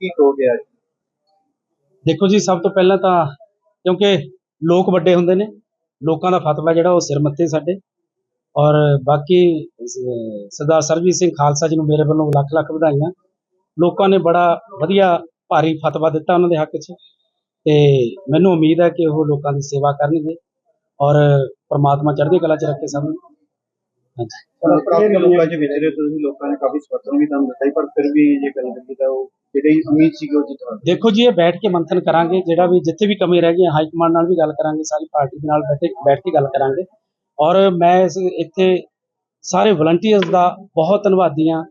ਕੀ ਕਹੋਗੇ ਅੱਜ ਦੇਖੋ ਜੀ ਸਭ ਤੋਂ ਪਹਿਲਾਂ ਤਾਂ ਕਿਉਂਕਿ ਲੋਕ ਵੱਡੇ ਹੁੰਦੇ ਨੇ ਲੋਕਾਂ ਦਾ ਫਤਵਾ ਜਿਹੜਾ ਉਹ ਸਿਰ ਮੱਥੇ ਸਾਡੇ। ਔਰ ਬਾਕੀ ਸਰਦਾਰ ਸਰਜੀਤ ਸਿੰਘ ਖਾਲਸਾ ਜੀ ਨੂੰ ਮੇਰੇ ਵੱਲੋਂ ਲੱਖ ਲੱਖ ਵਧਾਈਆਂ। ਲੋਕਾਂ ਨੇ ਬੜਾ ਵਧੀਆ ਭਾਰੀ ਫਤਵਾ ਦਿੱਤਾ ਉਹਨਾਂ ਦੇ ਹੱਕ 'ਚ। ਤੇ ਮੈਨੂੰ ਉਮੀਦ ਹੈ ਕਿ ਉਹ ਲੋਕਾਂ ਦੀ ਸੇਵਾ ਕਰਨਗੇ ਔਰ ਪ੍ਰਮਾਤਮਾ ਚੜ੍ਹਦੀ ਕਲਾ 'ਚ ਰੱਖੇ ਸਭ ਨੂੰ। ਹਾਂਜੀ। ਲੋਕਾਂ 'ਚ ਵਿਚਰੇ ਤੁਸੀਂ ਲੋਕਾਂ ਨੇ ਕਾਫੀ ਸਮਰਥਨ ਵੀ ਤੁਹਾਨੂੰ ਦਿੱਤਾ ਪਰ ਫਿਰ ਵੀ ਜੇ ਗੱਲ ਕਰੀਏ ਤਾਂ ਉਹ ਜਿਹੜੀ ਉਮੀਦ ਸੀ ਉਹ ਜਿੱਤ ਦੇਖੋ ਜੀ, ਇਹ ਬੈਠ ਕੇ ਮੰਥਨ ਕਰਾਂਗੇ, ਜਿਹੜਾ ਵੀ ਜਿੱਥੇ ਵੀ ਕਮੀ ਰਹਿ ਗਈ, ਹਾਈ ਕਮਾਂਡ ਨਾਲ ਵੀ ਗੱਲ ਕਰਾਂਗੇ, ਸਾਰੀ ਪਾਰਟੀ ਦੇ ਨਾਲ ਬੈਠੇ, ਬੈਠ ਕੇ ਗੱਲ ਕਰਾਂਗੇ। ਔਰ ਮੈਂ ਇਸ ਇੱਥੇ ਸਾਰੇ ਵਲੰਟੀਅਰਸ ਦਾ ਬਹੁਤ ਧੰਨਵਾਦੀ ਹਾਂ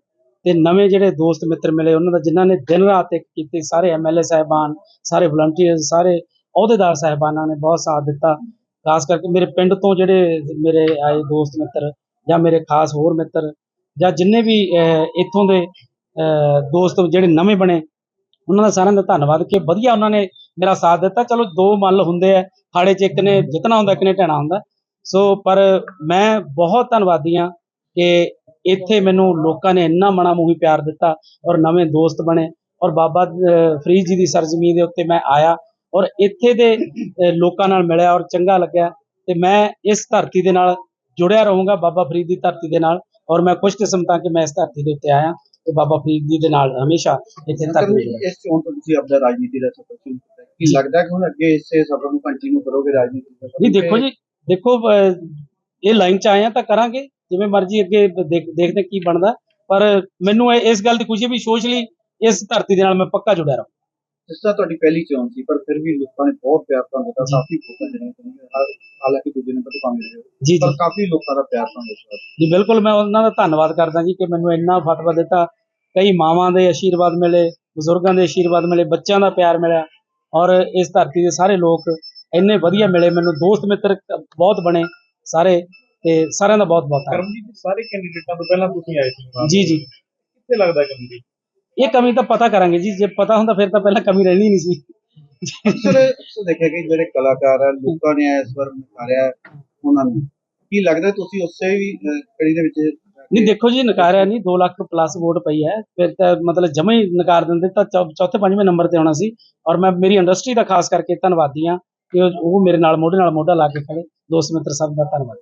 ਤੇ ਨਵੇਂ ਜਿਹੜੇ ਦੋਸਤ ਮਿੱਤਰ ਮਿਲੇ, ਉਹਨਾਂ ਦਾ ਜਿਨ੍ਹਾਂ ਨੇ ਦਿਨ ਰਾਤ ਇੱਕ ਕੀਤੇ, ਸਾਰੇ ਐਮਐਲਏ ਸਾਹਿਬਾਨ, ਸਾਰੇ ਵਲੰਟੀਅਰਸ ਸਾਰੇ ਅਹੁਦੇਦਾਰ ਸਾਹਿਬਾਨਾਂ ਨੇ ਬਹੁਤ ਸਾਥ ਦਿੱਤਾ। ਖਾਸ ਕਰਕੇ ਮੇਰੇ ਪਿੰਡ ਤੋਂ ਜਿਹੜੇ ਮੇਰੇ ਆਏ ਦੋਸਤ ਮਿੱਤਰ ਜਾਂ ਮੇਰੇ ਖਾਸ ਹੋਰ ਮਿੱਤਰ ਜਾਂ ਜਿੰਨੇ ਵੀ ਇੱਥੋਂ ਦੇ ਦੋਸਤ ਜਿਹੜੇ ਨਵੇਂ ਬਣੇ, ਉਹਨਾਂ ਦਾ ਸਾਰਿਆਂ ਦਾ ਧੰਨਵਾਦ ਕਿ ਵਧੀਆ ਉਹਨਾਂ ਨੇ ਮੇਰਾ ਸਾਥ ਦਿੱਤਾ। ਚਲੋ, ਦੋ ਮੱਲ ਹੁੰਦੇ ਆ ਹਾੜੇ 'ਚ ਇੱਕ ਨੇ ਜਿੱਤਣਾ ਹੁੰਦਾ, ਇੱਕ ਨੇ ਟਹਿਣਾ ਹੁੰਦਾ। ਸੋ, ਪਰ ਮੈਂ ਬਹੁਤ ਧੰਨਵਾਦੀ ਹਾਂ ਕਿ ਇੱਥੇ ਮੈਨੂੰ ਲੋਕਾਂ ਨੇ ਇੰਨਾ ਮਣਾ ਮੂੰਹੀ ਪਿਆਰ ਦਿੱਤਾ ਔਰ ਨਵੇਂ ਦੋਸਤ ਬਣੇ। ਔਰ ਬਾਬਾ ਫਰੀਦ ਜੀ ਦੀ ਸਰਜ਼ਮੀਨ ਦੇ ਉੱਤੇ ਮੈਂ ਆਇਆ ਔਰ ਇੱਥੇ ਦੇ ਲੋਕਾਂ ਨਾਲ ਮਿਲਿਆ ਔਰ ਚੰਗਾ ਲੱਗਿਆ ਤੇ ਮੈਂ ਇਸ ਧਰਤੀ ਦੇ ਨਾਲ ਜੁੜਿਆ ਰਹੂੰਗਾ, ਬਾਬਾ ਫਰੀਦ ਦੀ ਧਰਤੀ ਦੇ ਨਾਲ। ਔਰ ਮੈਂ ਖੁਸ਼ਕਿਸਮਤ ਹਾਂ ਕਿ ਮੈਂ ਇਸ ਧਰਤੀ ਦੇ ਉੱਤੇ ਆਇਆ। ਤੇ ਬਾਬਾ ਫਰੀਦ ਜੀ ਦੇ ਨਾਲ ਹਮੇਸ਼ਾ ਇੱਥੇ ਧਰਤੀ ਤੇ ਜੁੜਿਆ ਇਸ ਚੋਣ ਤੋਂ ਤੁਸੀਂ ਆਪਣਾ ਰਾਜਨੀਤੀ ਦਾ ਸਫ਼ਰ ਸ਼ੁਰੂ ਕੀਤਾ। ਕੀ ਲੱਗਦਾ ਕਿ ਹੁਣ ਅੱਗੇ ਇਸੇ ਸਫ਼ਰ ਨੂੰ ਕੰਟੀਨਿਊ ਕਰੋਗੇ ਰਾਜਨੀਤੀ ਦਾ? ਨਹੀਂ ਦੇਖੋ ਜੀ ਦੇਖੋ ਇਹ ਲਾਈਨ ਚ ਆਏ ਆ ਤਾਂ ਕਰਾਂਗੇ ਜਿਵੇਂ ਮਰਜ਼ੀ ਅੱਗੇ ਦੇਖ- ਦੇਖਦੇ ਕੀ ਬਣਦਾ। ਪਰ ਮੈਨੂੰ ਇਸ ਗੱਲ ਦੀ ਖੁਸ਼ੀ ਵੀ ਸੋਸ਼ਲੀ ਇਸ ਧਰਤੀ ਦੇ ਨਾਲ ਮੈਂ ਪੱਕਾ ਜੁੜਿਆ ਰਹਾਂ। ਜਿਸ ਤਰ੍ਹਾਂ ਤੁਹਾਡੀ ਪਹਿਲੀ ਚੋਣ ਸੀ ਪਰ ਫਿਰ ਵੀ ਲੋਕਾਂ ਨੇ ਬਹੁਤ ਪਿਆਰ ਤੁਹਾਨੂੰ ਦਿੱਤਾ ਕਾਫੀ ਤੁਹਾਨੂੰ ਹਾਲ- ਹਾਲਾਂਕਿ ਦੂਜੇ ਨੰਬਰ ਤੇ ਪਾਉਂਦੇ ਰਹੇ ਪਰ ਕਾਫੀ ਲੋਕਾਂ ਦਾ ਪਿਆਰ ਤੁਹਾਨੂੰ ਇਸ ਵਾਰ ਜੀ ਬਿਲਕੁਲ ਮੈਂ ਉਹਨਾਂ ਦਾ ਧੰਨਵਾਦ ਕਰਦਾ ਜੀ ਕਿ ਮੈਨੂੰ ਇੰਨਾ ਫਤਵਾ ਦਿੱਤਾ ਕਈ ਮਾਵਾਂ ਦੇ ਆਸ਼ੀਰਵਾਦ ਮਿਲੇ ਬਜ਼ੁਰਗਾਂ ਦੇ ਆਸ਼ੀਰਵਾਦ ਮਿਲੇ ਬੱਚਿਆਂ ਦਾ ਪਿਆਰ ਮਿਲਿਆ ਔਰ ਇਸ ਧਰਤੀ ਦੇ ਸਾਰੇ ਲੋਕ ਇੰਨੇ ਵਧੀਆ ਮਿਲੇ ਮੈਨੂੰ ਦੋਸਤ ਮਿੱਤਰ ਬਹੁਤ ਬਣੇ ਸਾਰੇ ਤੇ ਸਾਰਿਆਂ ਦਾ ਬਹੁਤ ਬਹੁਤ ਧੰਨਵਾਦ। ਕਰਮਜੀਤ ਸਾਰੇ ਕੈਂਡੀਡੇਟਾਂ ਤੋਂ ਪਹਿਲਾਂ ਤੁਸੀਂ ਆਏ ਸੀ ਜੀ ਜੀ। ਕਿੱਥੇ ਲੱਗਦਾ ਕਮੀ ਇਹ ਕਮੀ ਤਾਂ ਪਤਾ ਕਰਾਂਗੇ ਜੀ ਜੇ ਪਤਾ ਹੁੰਦਾ ਫਿਰ ਤਾਂ ਪਹਿਲਾਂ ਕਮੀ ਰਹਿਣੀ ਨਹੀਂ ਸੀ। ਅਕਸਰ ਦੇਖਿਆ ਕਿ ਜਿਹੜੇ ਕਲਾਕਾਰ ਆ ਲੋਕਾਂ ਨੇ ਇਸ ਵਾਰ ਨਕਾਰਿਆ ਉਹਨਾਂ ਨੂੰ। ਕੀ ਲੱਗਦਾ ਤੁਸੀਂ ਉਸੇ ਵੀ ਕੜੀ ਦੇ ਵਿੱਚ ਨਹੀਂ, ਦੇਖੋ ਜੀ ਨਕਾਰਿਆ ਨਹੀਂ 2 ਲੱਖ ਪਲੱਸ ਵੋਟ ਪਈ ਹੈ। ਫਿਰ ਤਾਂ ਮਤਲਬ ਜਮਾ ਹੀ ਨਕਾਰ ਦਿੰਦੇ, ਤਾਂ ਚੌ- ਚੌਥੇ ਪੰਜਵੇਂ ਨੰਬਰ ਤੇ ਆਉਣਾ ਸੀ। ਔਰ ਮੈਂ, ਮੇਰੀ ਇੰਡਸਟਰੀ ਦਾ ਖਾਸ ਕਰਕੇ ਧੰਨਵਾਦੀ ਹਾਂ ਕਿ ਉਹ ਉਹ ਮੇਰੇ ਨਾਲ ਮੋਢੇ ਨਾਲ ਮੋਢਾ ਲਾ ਕੇ ਖੜੇ। ਦੋਸਤ ਮਿੱਤਰ ਸਭ ਦਾ ਧੰਨਵਾਦ।